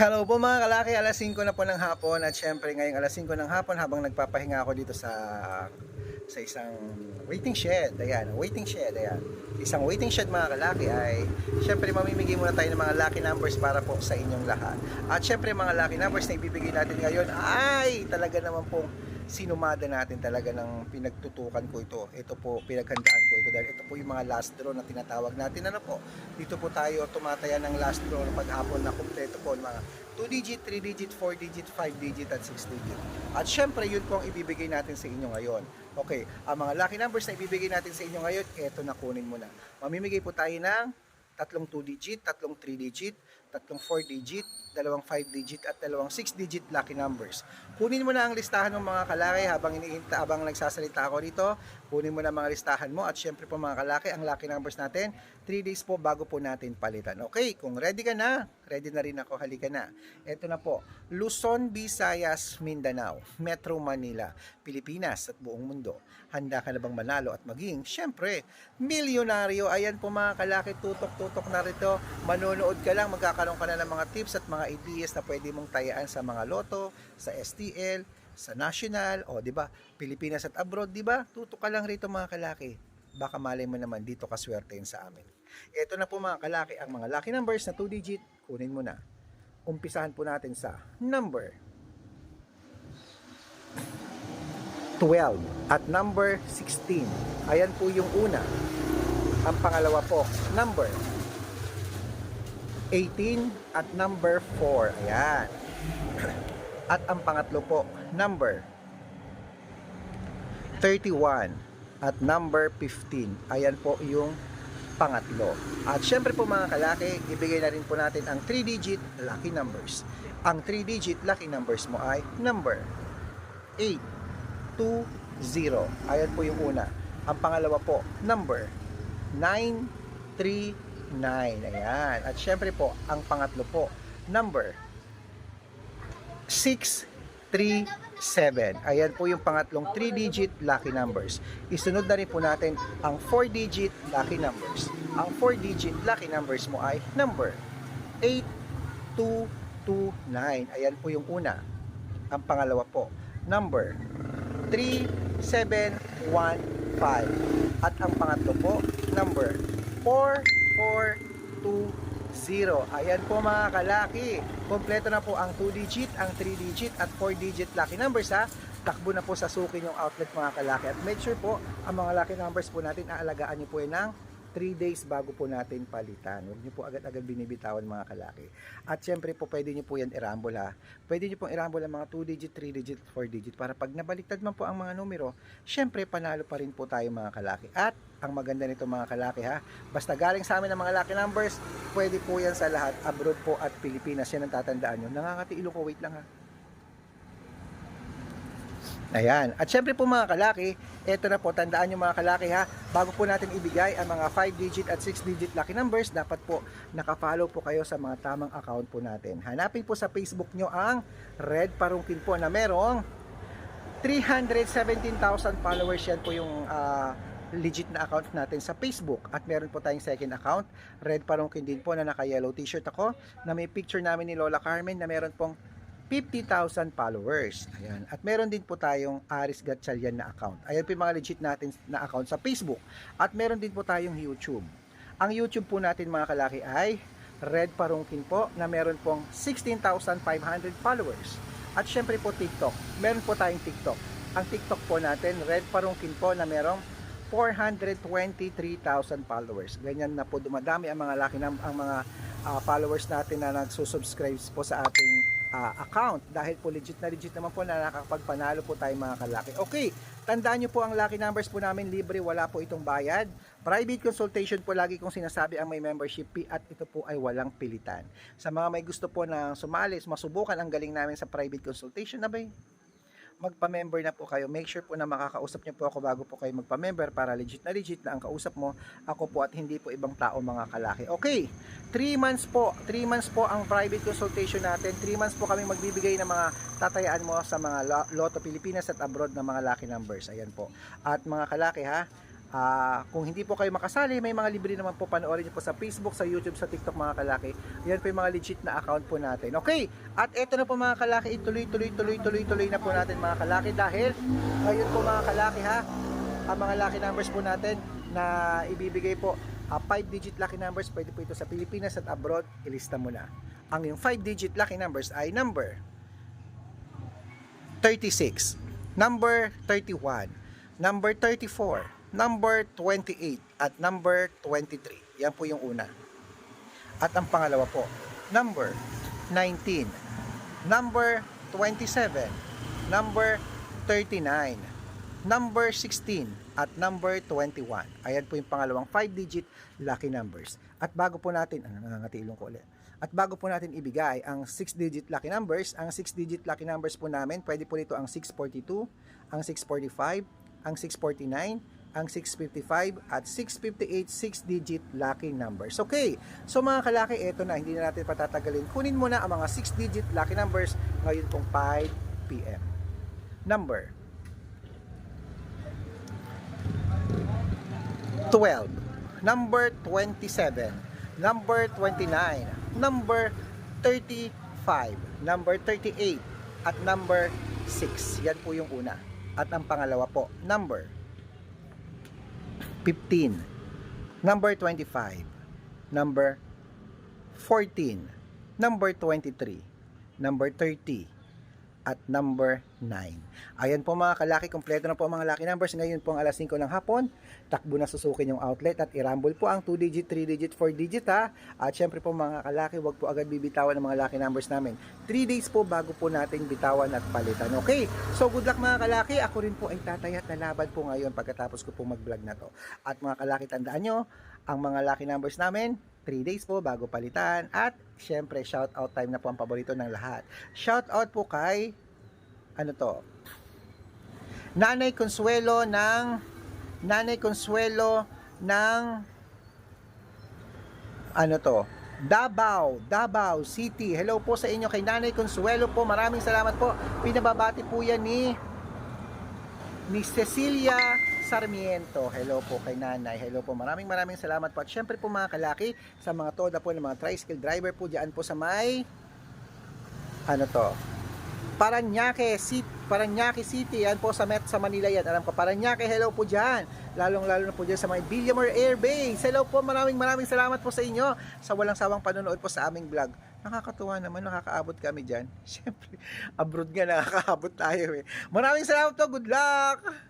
Hello po mga kalaki, alas 5 na po ng hapon at syempre ngayong alas 5 ng hapon habang nagpapahinga ako dito sa sa isang waiting shed, ayan, waiting shed, ayan. Isang waiting shed mga kalaki ay syempre mamimigay muna tayo ng mga lucky numbers para po sa inyong lahat. At syempre mga lucky numbers na ibibigay natin ngayon ay talaga naman pong sinumada natin talaga ng pinagtutukan ko ito. Ito po, pinaghandaan ko ito dahil ito po yung mga last draw na tinatawag natin. Ano po? Dito po tayo tumataya ng last draw ng paghapon na kumpleto po mga 2 digit, 3 digit, 4 digit, 5 digit at 6 digit. At syempre, yun po ang ibibigay natin sa inyo ngayon. Okay, ang mga lucky numbers na ibibigay natin sa inyo ngayon, eto na kunin mo na. Mamimigay po tayo ng tatlong 2 digit, tatlong 3 digit, tatlong 4 digit, dalawang 5 digit at dalawang 6 digit lucky numbers. Kunin mo na ang listahan ng mga kalaki habang iniinta habang nagsasalita ako dito. Kunin mo na mga listahan mo at syempre po mga kalaki, ang lucky numbers natin 3 days po bago po natin palitan. Okay, kung ready ka na, ready na rin ako, halika na. Ito na po, Luzon, Visayas, Mindanao, Metro Manila, Pilipinas at buong mundo. Handa ka na bang manalo at maging, syempre, milyonaryo? Ayan po mga kalaki, tutok-tutok na rito. Manonood ka lang, magkakaroon ka na ng mga tips at mga ideas na pwede mong tayaan sa mga loto, sa STL, sa national, o di ba, Pilipinas at abroad, di ba? Tutok ka lang rito mga kalaki. Baka malay mo naman dito kaswertein sa amin. Ito na po mga kalaki, ang mga lucky numbers na 2 digit, kunin mo na. Umpisahan po natin sa number 12 at number 16. Ayan po yung una. Ang pangalawa po, number 18 at number 4. Ayan. At ang pangatlo po, number 31 at number 15. Ayan po yung pangatlo. At syempre po mga kalaki, ibigay na rin po natin ang 3-digit lucky numbers. Ang 3-digit lucky numbers mo ay number 820. Ayan po yung una. Ang pangalawa po, number 939. Ayan. At syempre po, ang pangatlo po, number 637. Ayan po yung pangatlong 3-digit lucky numbers. Isunod na rin po natin ang 4-digit lucky numbers. Ang 4-digit lucky numbers mo ay number 8229. Ayan po yung una. Ang pangalawa po, number 3715. At ang pangatlo po, number 4420. Ayan po mga kalaki. Kompleto na po ang 2 digit, ang 3 digit at 4 digit lucky numbers ha. Takbo na po sa sukin yung outlet mga kalaki. At make sure po, ang mga lucky numbers po natin, aalagaan nyo po ng 3 days bago po natin palitan. Huwag nyo po agad-agad binibitawan mga kalaki. At syempre po, pwede nyo po yan i-rumble ha. Pwede nyo pong i-rumble ang mga 2 digit, 3 digit, 4 digit para pag nabaliktad man po ang mga numero, syempre panalo pa rin po tayo mga kalaki. At ang maganda nito mga kalaki ha, basta galing sa amin ang mga lucky numbers, pwede po yan sa lahat, abroad po at Pilipinas. Yan ang tatandaan nyo. Nakakatiilo ko, wait lang ha. Ayan. At syempre po mga kalaki, eto na po, tandaan nyo mga kalaki ha, bago po natin ibigay ang mga 5-digit at 6-digit lucky numbers, dapat po nakafollow po kayo sa mga tamang account po natin. Hanapin po sa Facebook nyo ang Red Parungkin po na merong 317,000 followers yan po yung ah, legit na account natin sa Facebook at meron po tayong second account Red Parungkin din po na naka yellow t-shirt ako na may picture namin ni Lola Carmen na meron pong 50,000 followers. Ayan. At meron din po tayong Aris Gatchalian na account. Ayan po yung mga legit natin na account sa Facebook. At meron din po tayong YouTube. Ang YouTube po natin mga kalaki ay Red Parungkin po na meron pong 16,500 followers. At syempre po TikTok. Meron po tayong TikTok. Ang TikTok po natin, Red Parungkin po na merong 423,000 followers. Ganyan na po dumadami ang mga laki ng ang mga ah, followers natin na nagsusubscribe po sa ating ah, account dahil po legit na legit naman po na nakakapagpanalo po tayo mga kalaki. Okay, tandaan nyo po ang lucky numbers po namin libre, wala po itong bayad. Private consultation po lagi kong sinasabi ang may membership fee at ito po ay walang pilitan. Sa mga may gusto po na sumali, masubukan ang galing namin sa private consultation, abay, magpa-member na po kayo. Make sure po na makakausap niyo po ako bago po kayo magpa-member para legit na legit na ang kausap mo ako po at hindi po ibang tao mga kalaki. Okay, 3 months po. 3 months po ang private consultation natin. 3 months po kami magbibigay ng mga tatayaan mo sa mga lo- Lotto Pilipinas at abroad na mga lucky numbers. Ayan po. At mga kalaki ha, Ah, kung hindi po kayo makasali, may mga libre naman po panoorin niyo po sa Facebook, sa YouTube, sa TikTok mga kalaki. Yan po yung mga legit na account po natin. Okay, at eto na po mga kalaki, ituloy, tuloy, tuloy, tuloy, tuloy na po natin mga kalaki dahil ngayon po mga kalaki ha, ang mga lucky numbers po natin na ibibigay po, 5 digit lucky numbers, pwede po ito sa Pilipinas at abroad, ilista mo na. Ang yung 5 digit lucky numbers ay number 36, number 31, number 34, number 28, at number 23. Yan po yung una. At ang pangalawa po, number 19, number 27, number 39, number 16, at number 21. Ayan po yung pangalawang 5-digit lucky numbers. At bago po natin, ano, nangangatilong ko ulit. At bago po natin ibigay ang 6-digit lucky numbers, ang 6-digit lucky numbers po namin, pwede po nito ang 642, ang 645, ang 649, ang 655 at 658 6-digit lucky numbers. Okay, so mga kalaki, eto na, hindi na natin patatagalin. Kunin mo na ang mga 6-digit lucky numbers ngayon pong 5 p.m. Number 12, number 27, number 29, number 35, number 38, at number 6. Yan po yung una. At ang pangalawa po, number 15, number 25, number 14, number 23, number 30, at number 9. Ayan po mga kalaki, kompleto na po ang mga lucky numbers. Ngayon po ang alas 5 ng hapon, takbo na susukin yung outlet at irambol po ang 2 digit, 3 digit, 4 digit ha. At syempre po mga kalaki, wag po agad bibitawan ng mga lucky numbers namin. 3 days po bago po natin bitawan at palitan. Okay, so good luck mga kalaki. Ako rin po ay tatayat na laban po ngayon pagkatapos ko po mag-vlog na to. At mga kalaki, tandaan nyo, ang mga lucky numbers namin, 3 days po bago palitan at syempre shout out time na po ang paborito ng lahat. Shout out po kay ano to? Nanay Consuelo ng Nanay Consuelo ng ano to? Davao, Davao City. Hello po sa inyo kay Nanay Consuelo po. Maraming salamat po. Pinababati po yan ni ni Cecilia Sarmiento. Hello po kay nanay. Hello po. Maraming maraming salamat po. At syempre po mga kalaki, sa mga toda po ng mga tricycle driver po dyan po sa may ano to? Paranaque City, Paranaque City, yan po sa Met sa Manila yan. Alam ko, Paranaque, hello po dyan. Lalong lalo na po dyan sa may Villamor Air Base. Hello po, maraming maraming salamat po sa inyo sa walang sawang panonood po sa aming vlog. Nakakatuwa naman, nakakaabot kami dyan. Siyempre, abroad nga nakakaabot tayo eh. Maraming salamat po, good luck!